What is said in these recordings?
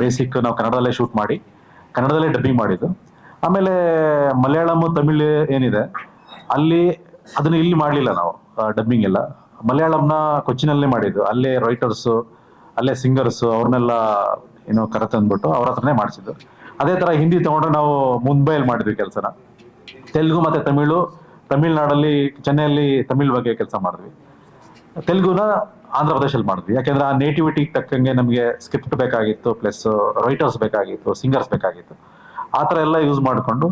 Basic ನಾವು ಕನ್ನಡದಲ್ಲೇ shoot ಮಾಡಿ, ಕನ್ನಡದಲ್ಲೇ ಡಬ್ಬಿಂಗ್ ಮಾಡಿದ್ದು. ಆಮೇಲೆ ಮಲಯಾಳಂ, ತಮಿಳ್ ಏನಿದೆ, ಅಲ್ಲಿ ಅದನ್ನ ಇಲ್ಲಿ ಮಾಡಲಿಲ್ಲ ನಾವು ಡಬ್ಬಿಂಗ್ ಎಲ್ಲ. ಮಲಯಾಳಂನ ಕೊಚ್ಚಿನಲ್ಲೇ ಮಾಡಿದ್ದು. ಅಲ್ಲೇ ರೈಟರ್ಸು ಅಲ್ಲೇ ಸಿಂಗರ್ಸು ಅವ್ರನ್ನೆಲ್ಲ ಏನೋ ಕರೆತಂದ್ಬಿಟ್ಟು ಅವ್ರ ಹತ್ರನೇ ಮಾಡಿಸಿದ್ದು. ಅದೇ ಥರ ಹಿಂದಿ ತಗೊಂಡು ನಾವು ಮುಂಬೈಯಲ್ಲಿ ಮಾಡಿದ್ವಿ ಕೆಲಸನ. ತೆಲುಗು ಮತ್ತೆ ತಮಿಳು, ತಮಿಳ್ನಾಡಲ್ಲಿ, ಚೆನ್ನೈಯಲ್ಲಿ ತಮಿಳ್ ಬಗ್ಗೆ ಕೆಲಸ ಮಾಡಿದ್ವಿ. ತೆಲುಗುನ ಆಂಧ್ರ ಪ್ರದೇಶಲ್ಲಿ ಮಾಡಿದ್ವಿ. ಯಾಕೆಂದ್ರೆ ಆ ನೇಟಿವಿಟಿಗೆ ತಕ್ಕಂಗೆ ನಮಗೆ ಸ್ಕ್ರಿಪ್ಟ್ ಬೇಕಾಗಿತ್ತು ಪ್ಲಸ್ ರೈಟರ್ಸ್ ಬೇಕಾಗಿತ್ತು ಸಿಂಗರ್ಸ್ ಬೇಕಾಗಿತ್ತು. ಆ ಥರ ಎಲ್ಲ ಯೂಸ್ ಮಾಡಿಕೊಂಡು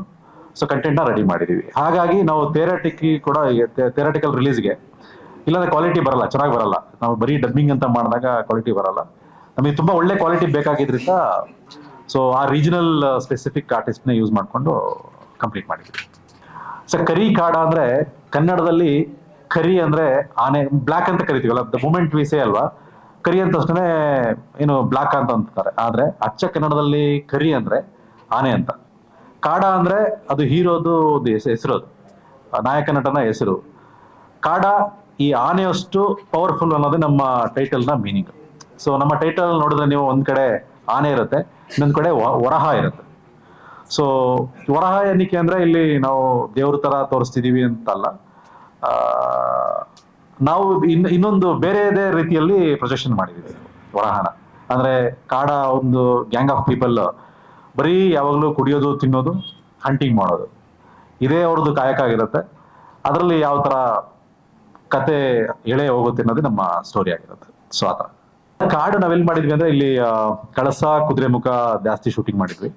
ಸೊ ಕಂಟೆಂಟ್ನ ರೆಡಿ ಮಾಡಿದ್ದೀವಿ ಹಾಗಾಗಿ ನಾವು ಥೇರಾಟಿಕಿ ಕೂಡ ಥೇರಟಿಕಲ್ ರಿಲೀಸ್ಗೆ ಇಲ್ಲಾಂದ್ರೆ ಕ್ವಾಲಿಟಿ ಬರಲ್ಲ, ಚೆನ್ನಾಗಿ ಬರಲ್ಲ. ನಾವು ಬರೀ ಡಬ್ಬಿಂಗ್ ಅಂತ ಮಾಡಿದಾಗ ಕ್ವಾಲಿಟಿ ಬರಲ್ಲ. ನಮಗೆ ತುಂಬ ಒಳ್ಳೆ ಕ್ವಾಲಿಟಿ ಬೇಕಾಗಿದ್ದರಿಂದ ಸೊ ಆ ರೀಜನಲ್ ಸ್ಪೆಸಿಫಿಕ್ ಆರ್ಟಿಸ್ಟ್ನ ಯೂಸ್ ಮಾಡಿಕೊಂಡು ಕಂಪ್ಲೀಟ್ ಮಾಡಿದ್ವಿ. ಸೊ ಕರಿ ಕಾಡ ಅಂದರೆ ಕನ್ನಡದಲ್ಲಿ ಕರಿ ಅಂದ್ರೆ ಆನೆ ಬ್ಲಾಕ್ ಅಂತ ಕರಿತೀವಲ್ಲ ದ ಮೂಮೆಂಟ್ ವಿಸೆ ಅಲ್ವಾ? ಕರಿ ಅಂತ ತಕ್ಷಣ ಏನು ಬ್ಲಾಕ್ ಅಂತ ಅಂತಾರೆ. ಆದ್ರೆ ಅಚ್ಚ ಕನ್ನಡದಲ್ಲಿ ಕರಿ ಅಂದ್ರೆ ಆನೆ ಅಂತ. ಕಾಡ ಅಂದ್ರೆ ಅದು ಹೀರೋದು ಒಂದು ಹೆಸರು ಅದು ನಾಯಕ ನಟನ ಹೆಸರು. ಕಾಡ ಈ ಆನೆಯಷ್ಟು ಪವರ್ಫುಲ್ ಅನ್ನೋದು ನಮ್ಮ ಟೈಟಲ್ನ ಮೀನಿಂಗ್ ಸೊ ನಮ್ಮ ಟೈಟಲ್ ನೋಡಿದ್ರೆ ನೀವು ಒಂದ್ ಕಡೆ ಆನೆ ಇರುತ್ತೆ, ಇನ್ನೊಂದ್ ಕಡೆ ವರಹ ಇರುತ್ತೆ. ಸೊ ವರಹ ಏನಕ್ಕೆ ಅಂದ್ರೆ ಇಲ್ಲಿ ನಾವು ದೇವ್ರ ತರ ತೋರಿಸ್ತಿದೀವಿ ಅಂತಲ್ಲ. ನಾವು ಇನ್, ಇನ್ನೊಂದು ಬೇರೆದೇ ರೀತಿಯಲ್ಲಿ ಪ್ರೊಜೆಕ್ಷನ್ ಮಾಡಿದ್ವಿ ವರಹನ. ಅಂದ್ರೆ ಕಾಡ ಒಂದು ಗ್ಯಾಂಗ್ ಆಫ್ ಪೀಪಲ್ ಬರೀ ಯಾವಾಗಲೂ ಕುಡಿಯೋದು, ತಿನ್ನೋದು ಹಂಟಿಂಗ್ ಮಾಡೋದು. ಇದೇ ಅವ್ರದ್ದು ಕಾಯಕ ಆಗಿರುತ್ತೆ. ಅದರಲ್ಲಿ ಯಾವ ತರ ಕತೆ ಎಳೆ ಹೋಗುತ್ತೆ ಅನ್ನೋದು ನಮ್ಮ ಸ್ಟೋರಿ ಆಗಿರುತ್ತೆ. ಸೊ ಆ ಥರ ಕಾಡು ನಾವೆಲ್ಲಿ ಮಾಡಿದ್ವಿ ಅಂದ್ರೆ ಇಲ್ಲಿ ಕಳಸ ಕಳಸ ಕುದುರೆಮುಖ ಜಾಸ್ತಿ ಶೂಟಿಂಗ್ ಮಾಡಿದ್ವಿ.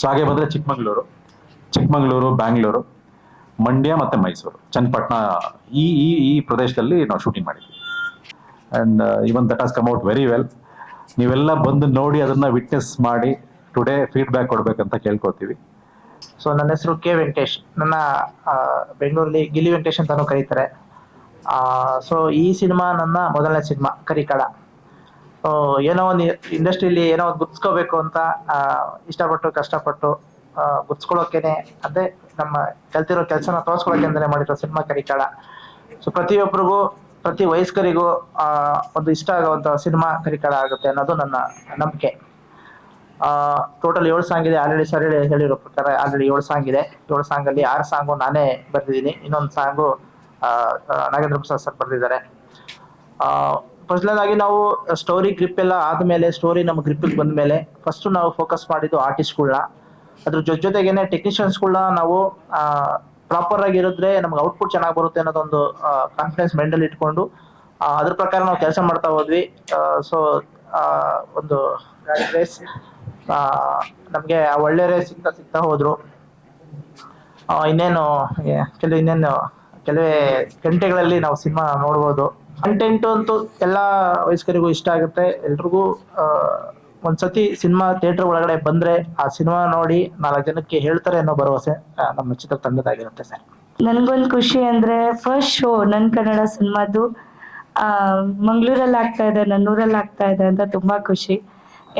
ಸೊ ಹಾಗೆ ಬಂದ್ರೆ ಚಿಕ್ಕಮಂಗ್ಳೂರು. ಚಿಕ್ಕಮಂಗ್ಳೂರು, ಬ್ಯಾಂಗ್ಳೂರು. ಮಂಡ್ಯ ಮತ್ತೆ ಮೈಸೂರು, ಚನ್ನಪಟ್ಟಣ, ಈ ಈ ಈ ಪ್ರದೇಶದಲ್ಲಿ ನಾವು ಶೂಟಿಂಗ್ ಮಾಡಿದ್ವಿ. And even that has come out very well ನೀವೆಲ್ಲ ಬಂದು ನೋಡಿ ಅದನ್ನ ವಿಟ್ನೆಸ್ ಮಾಡಿ ಟುಡೇ ಫೀಡ್ಬ್ಯಾಕ್ ಕೊಡ್ಬೇಕಂತ ಕೇಳ್ಕೊತೀವಿ ಸೊ ನನ್ನ ಹೆಸರು ಕೆ ವೆಂಕಟೇಶ್. ನನ್ನ ಬೆಂಗಳೂರಲ್ಲಿ ಗಿಲಿ ವೆಂಕಟೇಶ್ ಅಂತಾನು ಕರೀತಾರೆ. ಸೊ ಈ ಸಿನಿಮಾ ನನ್ನ ಮೊದಲನೇ ಸಿನಿಮಾ ಕರಿಕಡ ಏನೋ ಒಂದು ಇಂಡಸ್ಟ್ರಿಲಿ ಏನೋ ಒಂದು ಗುರ್ಸ್ಕೋಬೇಕು ಅಂತ ಇಷ್ಟಪಟ್ಟು, ಕಷ್ಟಪಟ್ಟು ಗುರ್ಸ್ಕೊಳ್ಳೋಕೆನೆ ಅದೇ ನಮ್ಮ ಕಲ್ತಿರೋ ಕೆಲಸನ ತೋರಿಸ್ಕೊಳಕ್ಕೆ ಅಂತಾನೆ ಮಾಡಿರೋ ಸಿನಿಮಾ ಕರಿಕಾಳ. ಸೊ ಪ್ರತಿಯೊಬ್ಬರಿಗೂ ಪ್ರತಿ ವಯಸ್ಕರಿಗೂ ಆ, ಒಂದು ಇಷ್ಟ ಆಗುವಂತ ಸಿನಿಮಾ ಕರಿಕಾಳ ಆಗುತ್ತೆ ಅನ್ನೋದು ನನ್ನ ನಂಬಿಕೆ. ಟೋಟಲ್ ಏಳು ಸಾಂಗ್ ಇದೆ. ಆಲ್ರೆಡಿ ಸರ್ ಹೇಳಿ ಹೇಳಿರೋ ಪ್ರಕಾರ ಆಲ್ರೆಡಿ ಏಳು ಸಾಂಗ್ ಇದೆ. ಏಳು ಸಾಂಗ್ ಅಲ್ಲಿ ಆರು ಸಾಂಗು ನಾನೇ ಬರೆದಿದ್ದೀನಿ. ಇನ್ನೊಂದು ಸಾಂಗು ನಾಗೇಂದ್ರ ಪ್ರಸಾದ್ ಸರ್ ಬರ್ದಿದ್ದಾರೆ. ಫಸ್ಟ್ಲಾಗಿ ನಾವು ಸ್ಟೋರಿ ಗ್ರಿಪ್ ಎಲ್ಲ ಆದ್ಮೇಲೆ ಸ್ಟೋರಿ ನಮ್ಮ ಗ್ರಿಪ್ಪಿಗೆ ಬಂದ್ಮೇಲೆ ಫಸ್ಟ್ ನಾವು ಫೋಕಸ್ ಮಾಡಿದ್ದು ಆರ್ಟಿಸ್ಟ್ಗಳನ್ನ ಅದ್ರ ಜೊತೆ ಜೊತೆಗೇನೆ ಟೆಕ್ನಿಷಿಯನ್ಸ್ಗಳನ್ನ ನಾವು ಪ್ರಾಪರ್ ಆಗಿ ಇರಿದ್ರೆ ನಮ್ಗೆ ಔಟ್ಪುಟ್ ಚೆನ್ನಾಗಿ ಬರುತ್ತೆ ಅನ್ನೋದೊಂದು ಕಾನ್ಫಿಡೆನ್ಸ್ ಮೈಂಡಲ್ಲಿ ಇಟ್ಕೊಂಡು ಅದ್ರ ಪ್ರಕಾರ ನಾವು ಕೆಲಸ ಮಾಡ್ತಾ ಹೋದ್ವಿ. ಸೊ ಒಂದು ರೇಸ್ ನಮಗೆ ಒಳ್ಳೆ ರೇಸ್ ಸಿಗ್ತಾ ಸಿಗ್ತಾ ಹೋದ್ರು. ಇನ್ನೇನು ಕೆಲವು, ಇನ್ನೇನು, ಕೆಲವೇ ಗಂಟೆಗಳಲ್ಲಿ ನಾವು ಸಿನಿಮಾ ನೋಡ್ಬೋದು. ಕಂಟೆಂಟ್ ಅಂತೂ ಎಲ್ಲ ವಯಸ್ಕರಿಗೂ ಇಷ್ಟ ಆಗುತ್ತೆ. ಎಲ್ರಿಗೂ ಒಂದ್ಸತಿ ಸಿನಿಮಾ ಥಿಯೇಟರ್ ಒಳಗಡೆ ಬಂದ್ರೆ ಆ ಸಿನಿಮಾ ನೋಡಿ ನಾಲ್ಕು ಜನಕ್ಕೆ ಹೇಳ್ತಾರೆ ಅನ್ನೋ ಭರವಸೆ ನಮ್ಮ ಚಿತ್ರ ತಂಡದಾಗಿರುತ್ತೆ ಸರ್. ನನ್ಗೊಂದು ಖುಷಿ ಅಂದ್ರೆ ಫಸ್ಟ್ ಶೋ ನನ್ ಕನ್ನಡ ಸಿನಿಮಾದು, ಆ ಮಂಗ್ಳೂರಲ್ಲಿ ಆಗ್ತಾ ಇದೆ ನನ್ನೂರಲ್ಲಿ ಆಗ್ತಾ ಇದೆ ಅಂತ ತುಂಬಾ ಖುಷಿ.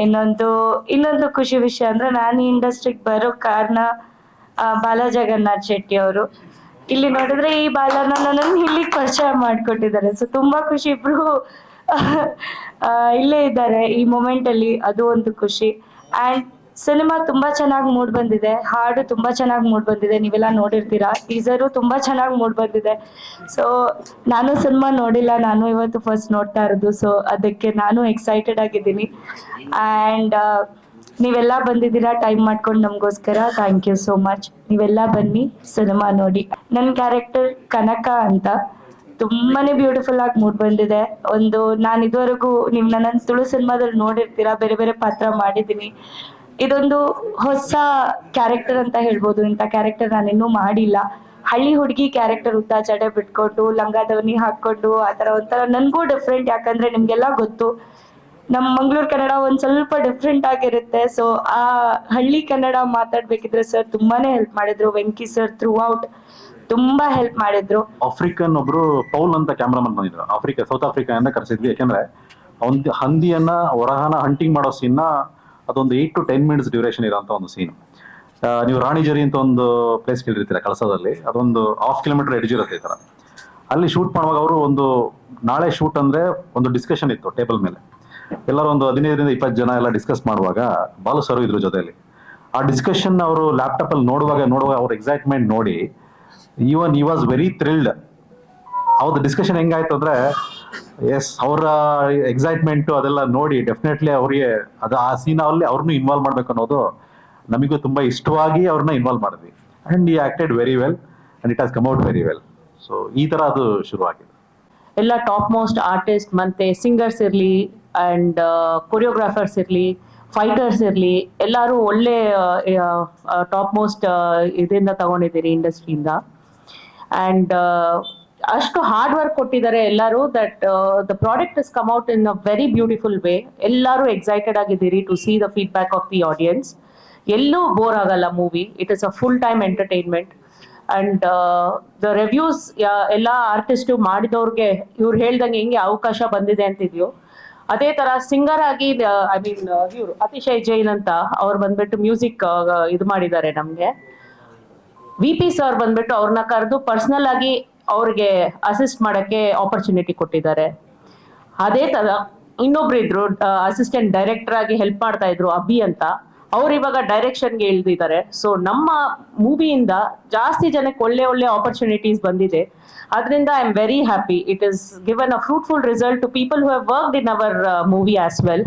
ಇನ್ನೊಂದು ಇನ್ನೊಂದು ಖುಷಿ ವಿಷಯ ಅಂದ್ರೆ ನಾನು ಈ ಇಂಡಸ್ಟ್ರಿಗೆ ಬರೋ ಕಾರಣ ಬಾಲ ಜಗನ್ನಾಥ್ ಶೆಟ್ಟಿ ಅವರು. ಇಲ್ಲಿ ನೋಡಿದ್ರೆ ಈ ಬಾಲನ ನನ್ನನ್ನು ಇಲ್ಲಿ ಪರಿಚಯ ಮಾಡ್ಕೊಟ್ಟಿದ್ದಾರೆ. ಸೊ ತುಂಬಾ ಖುಷಿ ಇಬ್ರು ಇಲ್ಲೇ ಇದ್ದಾರೆ ಈ ಮೂಮೆಂಟ್ ಅಲ್ಲಿ. ಅದು ಒಂದು ಖುಷಿ. ಅಂಡ್ ಸಿನಿಮಾ ತುಂಬಾ ಚೆನ್ನಾಗಿ ಮೂಡ್ ಬಂದಿದೆ. ಹಾಡು ತುಂಬಾ ಚೆನ್ನಾಗಿ ಮೂಡ್ ಬಂದಿದೆ. ನೀವೆಲ್ಲ ನೋಡಿರ್ತೀರಾ? ಟೀಸರು ತುಂಬಾ ಚೆನ್ನಾಗಿ ಮೂಡ್ ಬಂದಿದೆ. ಸೊ ನಾನು ಸಿನಿಮಾ ನೋಡಿಲ್ಲ. ನಾನು ಇವತ್ತು ಫಸ್ಟ್ ನೋಡ್ತಾ ಇರೋದು. ಸೊ ಅದಕ್ಕೆ ನಾನು ಎಕ್ಸೈಟೆಡ್ ಆಗಿದ್ದೀನಿ. ಅಂಡ್ ನೀವೆಲ್ಲ ಬಂದಿದ್ದೀರಾ? ಟೈಮ್ ಮಾಡ್ಕೊಂಡು ನಮಗೋಸ್ಕರ. ಥ್ಯಾಂಕ್ ಯು ಸೋ ಮಚ್ ನೀವೆಲ್ಲ ಬನ್ನಿ ಸಿನಿಮಾ ನೋಡಿ. ನನ್ನ ಕ್ಯಾರೆಕ್ಟರ್ ಕನಕ ಅಂತ. ತುಂಬಾನೇ ಬ್ಯೂಟಿಫುಲ್ ಆಗಿ ಮೂಡ್ ಬಂದಿದೆ. ಒಂದು ನಾನು ಇದುವರೆಗೂ ನೀವು ನನ್ನ ತುಳು ಸಿನಿಮಾದಲ್ಲಿ ನೋಡಿರ್ತೀರಾ ಬೇರೆ ಬೇರೆ ಪಾತ್ರ ಮಾಡಿದ್ದೀನಿ. ಇದೊಂದು ಹೊಸ ಕ್ಯಾರೆಕ್ಟರ್ ಅಂತ ಹೇಳ್ಬೋದು. ಇಂಥ ಕ್ಯಾರೆಕ್ಟರ್ ನಾನು ಇನ್ನೂ ಮಾಡಿಲ್ಲ. ಹಳ್ಳಿ ಹುಡುಗಿ ಕ್ಯಾರೆಕ್ಟರ್ ಉದ್ದ ಜಡೆ ಬಿಟ್ಕೊಂಡು ಲಂಗ ದವನಿ ಹಾಕೊಂಡು ಆ ಥರ ಒಂಥರ ನನಗೂ ಡಿಫ್ರೆಂಟ್ ಯಾಕಂದ್ರೆ ನಿಮ್ಗೆಲ್ಲ ಗೊತ್ತು ನಮ್ಮ ಮಂಗಳೂರು ಕನ್ನಡ ಒಂದ್ ಸ್ವಲ್ಪ ಡಿಫ್ರೆಂಟ್ ಆಗಿರುತ್ತೆ. ಸೊ ಆ ಹಳ್ಳಿ ಕನ್ನಡ ಮಾತಾಡ್ಬೇಕಿದ್ರೆ ಸರ್ ತುಂಬಾನೇ ಹೆಲ್ಪ್ ಮಾಡಿದ್ರು. ವೆಂಕಿ ಸರ್ ಥ್ರೂ ಔಟ್ ತುಂಬಾ ಹೆಲ್ಪ್ ಮಾಡಿದ್ರು. ಆಫ್ರಿಕನ್ ಒಬ್ರು ಪೌಲ್ ಅಂತ ಕ್ಯಾಮ್ರಾಮನ್ ಬಂದಿದ್ರು. ಆಫ್ರಿಕಾ ಸೌತ್ ಆಫ್ರಿಕಾ ಅಂತ ಕರೆಸಿದ್ವಿ. ಯಾಕೆಂದ್ರೆ ಒಂದು ಹಂದಿಯನ್ನ, ವರಹನ ಹಂಟಿಂಗ್ ಮಾಡೋ ಸೀನ್ನ ಅದೊಂದು eight to ten minutes duration ಇರೋಂಥ ಒಂದು ಸೀನ್ ನೀವು ರಾಣಿಜರಿ ಅಂತ ಒಂದು ಪ್ಲೇಸ್ ಕೇಳಿರ್ತೀರ ಕಳಸದಲ್ಲಿ. ಅದೊಂದು ಹಾಫ್ ಕಿಲೋಮೀಟರ್ ಎಡ್ಜ್ ಇರುತ್ತೆ ಈ ತರ. ಅಲ್ಲಿ ಶೂಟ್ ಮಾಡುವಾಗ ಅವರು ಒಂದು, ನಾಳೆ ಶೂಟ್ ಅಂದ್ರೆ ಒಂದು ಡಿಸ್ಕಷನ್ ಇತ್ತು ಟೇಬಲ್ ಮೇಲೆ. ಎಲ್ಲರೂ ಒಂದು ಹದಿನೈದರಿಂದ ಇಪ್ಪತ್ತು ಜನ ಎಲ್ಲ ಡಿಸ್ಕಸ್ ಮಾಡುವಾಗ ಬಾಲು ಸರ್ ಇದ್ರು ಜೊತೆಯಲ್ಲಿ. ಆ ಡಿಸ್ಕಷನ್ ಅವರು ಲ್ಯಾಪ್ಟಾಪ್ ಅಲ್ಲಿ ನೋಡುವಾಗ ನೋಡುವಾಗ ಅವ್ರ ಎಕ್ಸೈಟ್ಮೆಂಟ್ ನೋಡಿ ಈವನ್ ಈ ವಾಸ್ ವೆರಿ ಥ್ರಿಲ್ಡ್ ಅವ್ರದ್ದು ಡಿಸ್ಕಷನ್ ಹೆಂಗಾಯ್ತು ಅಂದ್ರೆ ಎಸ್ ಅವರ ಎಕ್ಸೈಟ್ಮೆಂಟ್ ಅದೆಲ್ಲ ನೋಡಿ ಡೆಫಿನೆಟ್ಲಿ ಅವ್ರಿಗೆ ಅದು ಆ ಸೀನ್ ಅಲ್ಲಿ ಅವ್ರನ್ನೂ ಇನ್ವಾಲ್ವ್ ಮಾಡ್ಬೇಕು ಅನ್ನೋದು ನಮಗೂ ತುಂಬಾ ಇಷ್ಟವಾಗಿ ಅವ್ರನ್ನ ಇನ್ವಾಲ್ವ್ ಮಾಡಿದ್ವಿ. ಅಂಡ್ ಈ acted very well and it has come out very well so ಈ ತರ ಅದು ಶುರುವಾಗಿದೆ. ಎಲ್ಲ ಟಾಪ್ ಮೋಸ್ಟ್ ಆರ್ಟಿಸ್ಟ್ ಮತ್ತೆ ಸಿಂಗರ್ಸ್ ಇರಲಿ ಅಂಡ್ ಕೊರಿಯೋಗ್ರಾಫರ್ಸ್ ಇರಲಿ ಫೈಟರ್ಸ್ ಇರಲಿ, ಎಲ್ಲರೂ ಒಳ್ಳೆ ಟಾಪ್ ಮೋಸ್ಟ್ ಇದರಿಂದ ತಗೊಂಡಿದ್ದೀರಿ ಇಂಡಸ್ಟ್ರಿಯಿಂದ ಅಂಡ್ ಅಷ್ಟು ಹಾರ್ಡ್ ವರ್ಕ್ ಕೊಟ್ಟಿದ್ದಾರೆ ಎಲ್ಲರೂ that the product is come out in a very beautiful way ಎಲ್ಲರೂ ಎಕ್ಸೈಟೆಡ್ ಆಗಿದ್ದೀರಿ to see the feedback of the audience ಎಲ್ಲೂ ಬೋರ್ ಆಗಲ್ಲ movie it is a full time entertainment and the reviews ಎಲ್ಲ artist ಮಾಡಿದವ್ರಿಗೆ ಇವ್ರು ಹೇಳ್ದಂಗೆ ಹೆಂಗೆ ಅವಕಾಶ ಬಂದಿದೆ ಅಂತಿದ್ಯೋ. ಅದೇ ತರ ಸಿಂಗರ್ ಆಗಿ ಐ ಮೀನ್ ಇವರು ಅತಿಶಯ್ ಜೈನ್ ಅಂತ ಅವ್ರು ಬಂದ್ಬಿಟ್ಟು ಮ್ಯೂಸಿಕ್ ಇದು ಮಾಡಿದ್ದಾರೆ ನಮ್ಗೆ. ವಿ ಪಿ ಸರ್ ಬಂದ್ಬಿಟ್ಟು ಅವ್ರನ್ನ ಕರೆದು ಪರ್ಸನಲ್ ಆಗಿ ಅವ್ರಿಗೆ ಅಸಿಸ್ಟ್ ಮಾಡಕ್ಕೆ ಆಪರ್ಚುನಿಟಿ ಕೊಟ್ಟಿದ್ದಾರೆ. ಅದೇ ತರ ಇನ್ನೊಬ್ರು ಇದ್ರು ಅಸಿಸ್ಟೆಂಟ್ ಡೈರೆಕ್ಟರ್ ಆಗಿ ಹೆಲ್ಪ್ ಮಾಡ್ತಾ ಇದ್ರು ಅಭಿ ಅಂತ, ಅವ್ರು ಇವಾಗ ಡೈರೆಕ್ಷನ್ಗೆ ಇಳಿದಿದ್ದಾರೆ. ಸೊ ನಮ್ಮ ಮೂವಿಯಿಂದ ಜಾಸ್ತಿ ಜನಕ್ಕೆ ಒಳ್ಳೆ ಒಳ್ಳೆ ಆಪರ್ಚುನಿಟೀಸ್ ಬಂದಿದೆ. ಅದರಿಂದ I am very happy it is given a fruitful result to people who have worked in our movie as well